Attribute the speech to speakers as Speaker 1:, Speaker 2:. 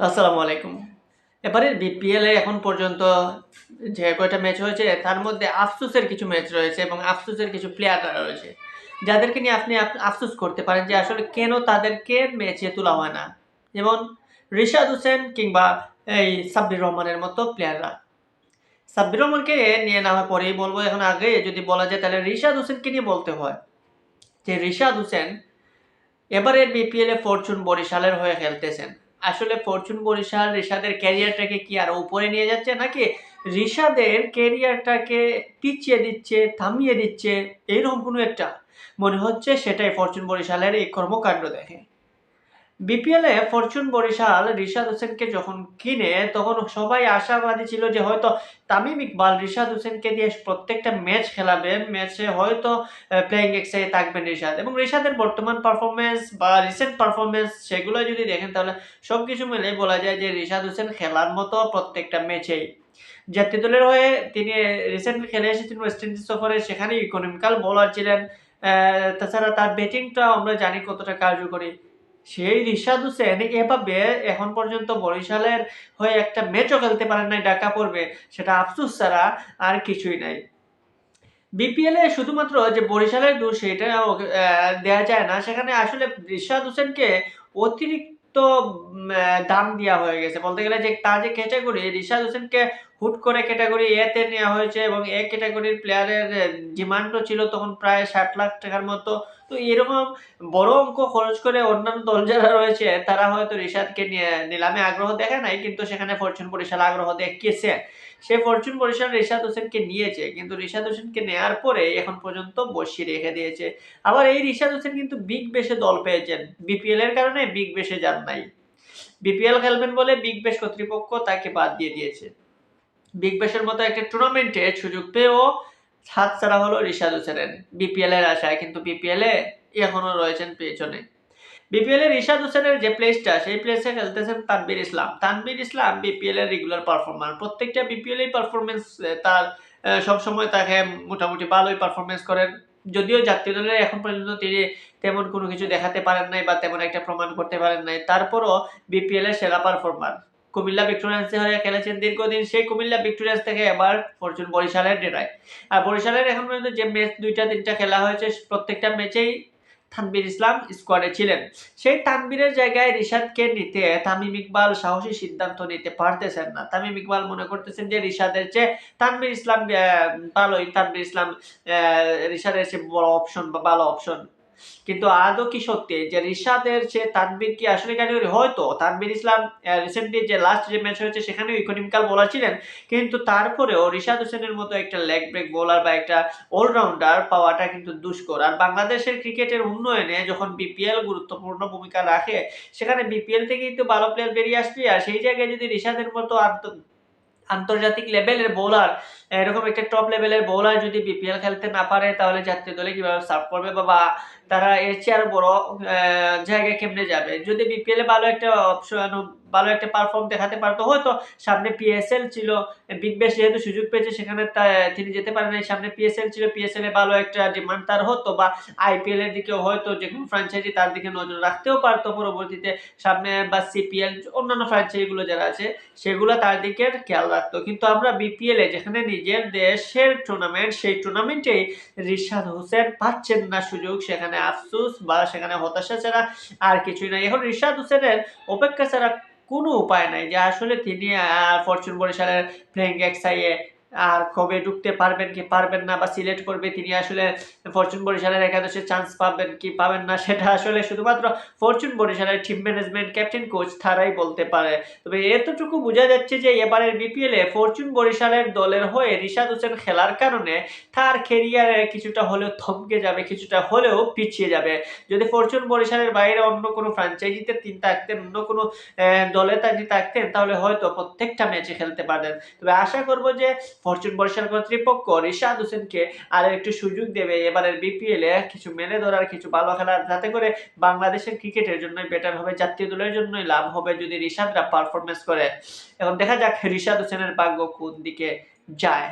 Speaker 1: আসসালামু আলাইকুম। এবারে বিপিএল এখন পর্যন্ত যে কয়টা ম্যাচ হয়েছে, তার মধ্যে আফসোসের কিছু ম্যাচ রয়েছে এবং আফসোসের কিছু প্লেয়াররা রয়েছে। যাদেরকে নিয়ে আপনি আপ- আফসোস করতে পারেন যে আসলে কেন তাদেরকে ম্যাচে তোলা হয় না। যেমন রিশাদ হোসেন কিংবা এই সাব্বির রহমানের মতো প্লেয়াররা সাব্বির রহমানকে নিয়ে নেওয়ার পরেই বলব, এখন আগে যদি বলা যায় তাহলে রিশাদ হোসেনকে নিয়ে বলতে হয় যে রিশাদ হোসেন এবারের বিপিএল ফরচুন বরিশালের হয়ে খেলতেছেন। আসলে ফরচুন বরিশাল রিসাদের ক্যারিয়ারটাকে কি আর উপরে নিয়ে যাচ্ছে নাকি ঋষাদের ক্যারিয়ারটাকে পিছিয়ে দিচ্ছে, থামিয়ে দিচ্ছে এইরকম কোনো একটা মনে হচ্ছে সেটাই ফরচুন বরিশালের এই কর্মকাণ্ড দেখে। বিপিএল ফরচুন বরিশাল রিশাদ হোসেনকে যখন কিনে, তখন সবাই আশাবাদী ছিল যে হয়তো তামিম ইকবাল রিশাদ হোসেনকে দিয়ে প্রত্যেকটা ম্যাচ খেলাবেন ম্যাচে হয়তো প্লেয়িং এক্সাই থাকবেন রিশাদ। এবং রিশাদের বর্তমান পারফরমেন্স বা রিসেন্ট পারফরমেন্স সেগুলো যদি দেখেন, তাহলে সব কিছু মিলে বলা যায় যে রিশাদ হোসেন খেলার মতো প্রত্যেকটা ম্যাচেই। জাতীয় দলের হয়ে তিনি রিসেন্টলি খেলে এসেছেন ওয়েস্ট ইন্ডিজ সফরে সেখানে ইকোনমিক্যাল বোলার ছিলেন। তাছাড়া তার ব্যাটিংটাও আমরা জানি কতটা কার্যকরী। সেই রিশাদ হোসেন এভাবে এখন পর্যন্ত বরিশালের হয়ে একটা ম্যাচও খেলতে পারেন নাই, ডাকা পড়বে, সেটা আফসুস ছাড়া আর কিছুই নাই। বিপিএল শুধুমাত্র যে বরিশালের দোষ সেটা দেয়া যায় না। সেখানে আসলে রিশাদ হোসেনকে অতিরিক্ত দাম দেওয়া হয়ে গেছে। বলতে গেলে যে তার যে ক্যাটাগরি রিশাদ হোসেনকে হুট করে ক্যাটাগরি এতে নেওয়া হয়েছে এবং এ ক্যাটাগরির প্লেয়ারের ডিমান্ডও ছিল তখন প্রায় ষাট লাখ টাকার মতো। তো এরকম বড় অঙ্ক খরচ করে অন্যান্য দল যারা রয়েছে, তারা হয়তো রিশাদকে নিয়ে নিলামে আগ্রহ দেখে নাই, কিন্তু সেখানে ফরচুন বরিশাল আগ্রহ দেখিয়েছে। সে ফরচুন বরিশাল রিশাদ হোসেনকে নিয়েছে, কিন্তু রিশাদ হোসেনকে নেয়ার পরে এখন পর্যন্ত বসিয়ে রেখে দিয়েছে। আবার এই রিশাদ হোসেন কিন্তু বিগ বেশে দল পেয়েছেন। বিপিএল এর কারণে বিগ বেশে যান নাই। বিপিএল খেলবেন বলে বিগ বেশ কর্তৃপক্ষ তাকে বাদ দিয়ে দিয়েছে। বিগ বেশের মতো একটা টুর্নামেন্টে সুযোগ পেয়েও হাত ছাড়া হলো রিশাদ হোসেনের। বিপিএল এর আশায়, কিন্তু বিপিএল এ এখনও রয়েছেন পেছনে। বিপিএল এর রিশাদ হোসেনের যে প্লেসটা সেই প্লেসে খেলতেছেন তানবির ইসলাম। তানবির ইসলাম বিপিএল এর রেগুলার পারফরমার প্রত্যেকটা বিপিএল এই পারফরমেন্স তার সবসময় তাকে মোটামুটি ভালোই পারফরমেন্স করেন। যদিও জাতীয় দলের এখন পর্যন্ত তিনি তেমন কোনো কিছু দেখাতে পারেন নাই বা তেমন একটা প্রমাণ করতে পারেন নাই। তারপরও বিপিএল এর সেরা পারফরমার কুমিল্লা ভিক্টোরিয়ান্সে হয়ে খেলেছেন দীর্ঘদিন, সেই কুমিল্লা ভিক্টোরিয়ান্স থেকে এবার ফরচুন বরিশালের ডেরায়। আর বরিশালের এখন পর্যন্ত যে ম্যাচ দুইটা, তিনটা খেলা হয়েছে, প্রত্যেকটা ম্যাচেই তানবির ইসলাম স্কোয়াডে ছিলেন। সেই তানবীরের জায়গায় রিশাদকে নিতে তামিম ইকবাল সাহসী সিদ্ধান্ত নিতে পারতেছেন না। তামিম ইকবাল মনে করতেছেন যে রিশাদের চেয়ে তানবীর ইসলাম ভালোই। তানবীর ইসলাম রিশাদের চেয়ে বড় অপশন বা ভালো অপশন কিন্তু আদৌ কি সত্যি? যে রিশাদের চেয়ে তানবীর কি আসলে ক্যাটাগরি হয়তো? তানবীর ইসলাম রিসেন্টলি যে লাস্ট যে ম্যাচ হয়েছে সেখানেও ইকোনমিক্যাল বোলার ছিলেন। কিন্তু তারপরেও রিশাদ হোসেনের মতো একটা লেগ ব্রেক বোলার বা একটা অলরাউন্ডার পাওয়াটা কিন্তু দুষ্কর। আর বাংলাদেশের ক্রিকেটের উন্নয়নে যখন বিপিএল গুরুত্বপূর্ণ ভূমিকা রাখে, সেখানে বিপিএল থেকে কিন্তু ভালো প্লেয়ার বেরিয়ে আসবে আর সেই জায়গায় যদি রিশাদের মতো আন্তর্জাতিক লেভেলের বোলার এরকম একটা টপ লেভেলের বোলার যদি বিপিএল খেলতে না পারে, তাহলে জাতীয় দলে কীভাবে সার্ভ করবে? বা তারা এর চেয়ে আরও বড় জায়গায় কেমনে যাবে? যদি বিপিএলে ভালো একটা অপশন ভালো একটা পারফর্ম দেখাতে পারতো। হয়তো সামনে পিএসএল ছিল বিগ ব্যাশ যেহেতু সুযোগ পেয়েছে, সেখানে তিনি যেতে পারেন নাই। সামনে পিএসএল ছিল পিএসএল এ ভালো একটা ডিমান্ড তার হতো বা আইপিএল এর দিকেও হয়তো যে কোনো ফ্র্যাঞ্চাইজি তার দিকে নজর রাখতেও পারতো পরবর্তীতে। সামনে বা সিপিএল অন্যান্য ফ্র্যাঞ্চাইজি গুলো যারা আছে, সেগুলো তার দিকে খেয়াল রাখতো। কিন্তু আমরা বিপিএল এ, যেখানে নিজের দেশের টুর্নামেন্ট সেই টুর্নামেন্টেই রিশাদ হোসেন পাচ্ছেন না সুযোগ, সেখানে আফসুস বা সেখানে হতাশা ছাড়া আর কিছুই নাই। এখন রিশাদ হোসেনের অপেক্ষা ছাড়া কোনো উপায় নাই যে আসলে তিনি ফরচুন বরিশালের ফ্রেঙ্ক এক্সাইয়ে আর কবে ঢুকতে পারবেন কি পারবেন না বা সিলেক্ট করবে তিনি আসলে ফরচুন বরিশালের একাদশে চান্স পাবেন কি পাবেন না, সেটা আসলে শুধুমাত্র ফরচুন বরিশালের টিম ম্যানেজমেন্ট ক্যাপ্টেন কোচ তারাই বলতে পারে। তবে এতটুকু বোঝা যাচ্ছে যে এবারের বিপিএল ফরচুন বরিশালের দলের হয়ে রিশাদ হোসেন খেলার কারণে তার কেরিয়ারে কিছুটা হলেও থমকে যাবে, কিছুটা হলেও পিছিয়ে যাবে। যদি ফরচুন বরিশালের বাইরে অন্য কোনো ফ্র্যাঞ্চাইজিতে তিনি থাকতেন, অন্য কোনো দলে তিনি থাকতেন, তাহলে হয়তো প্রত্যেকটা ম্যাচে খেলতে পারতেন। তবে আশা করব যে ফরচুন বরিশাল কর্তৃপক্ষ রিশাদ হোসেনকে আর একটু সুযোগ দেবে এবারের বিপিএল এ কিছু মেলে ধরার, কিছু ভালো খেলার, যাতে করে বাংলাদেশের ক্রিকেটের জন্য বেটার হবে, জাতীয় দলের জন্যই লাভ হবে যদি রিশাদরা পারফরমেন্স করে। এখন দেখা যাক রিশাদ হোসেনের ভাগ্য কোন দিকে যায়।